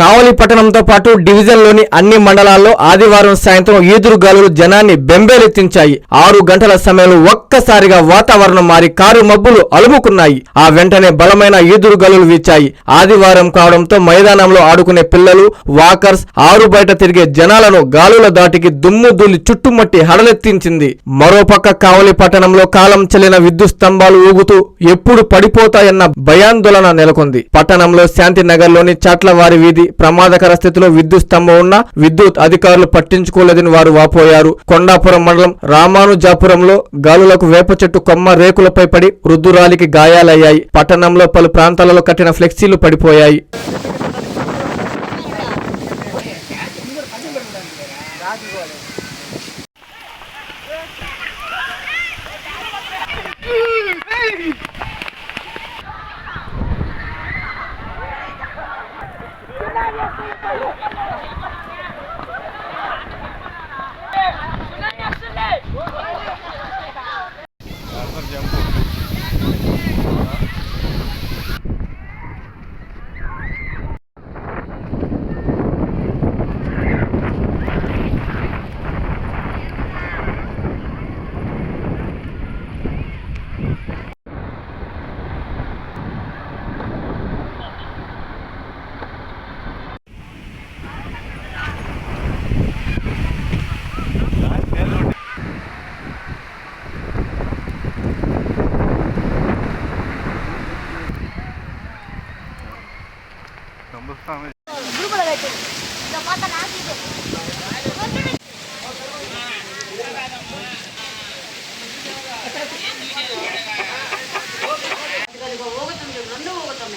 కావలి పట్టణంతో పాటు డివిజన్లోని అన్ని మండలాల్లో ఆదివారం సాయంత్రం ఈదురు గాలులు జనాన్ని బెంబేలెత్తించాయి. ఆరు గంటల సమయంలో ఒక్కసారిగా వాతావరణం మారి కారు మబ్బులు అలుముకున్నాయి. ఆ వెంటనే బలమైన ఈదురు గాలులు వీచాయి. ఆదివారం కావడంతో మైదానంలో ఆడుకునే పిల్లలు వాకర్స్ ఆరు బయట తిరిగే జనాలను గాలుల దాటికి దుమ్ము దూలి చుట్టుమట్టి హడలెత్తించింది. మరోపక్క కావలి పట్టణంలో కాలం చెల్లిన విద్యుత్ స్తంభాలు ఊగుతూ ఎప్పుడు పడిపోతాయన్న భయాందోళన నెలకొంది. పట్టణంలో శాంతినగర్లోని చాట్లవారి వీధి ప్రమాదకర స్థితిలో విద్యుత్ స్తంభం ఉన్న విద్యుత్ అధికారులు పట్టించుకోలేదని వారు వాపోయారు. కొండాపురం మండలం రామానుజాపురంలో గాలులకు వేప చెట్టు కొమ్మ రేకులపై పడి వృద్ధురాలికి గాయాలయ్యాయి. పట్టణంలో పలు ప్రాంతాలలో కట్టిన ఫ్లెక్సీలు పడిపోయాయి. రెండు नुकसान ಹೋಗುತ್ತಮ್ಮ ಹೋಗುತ್ತಮ್ಮ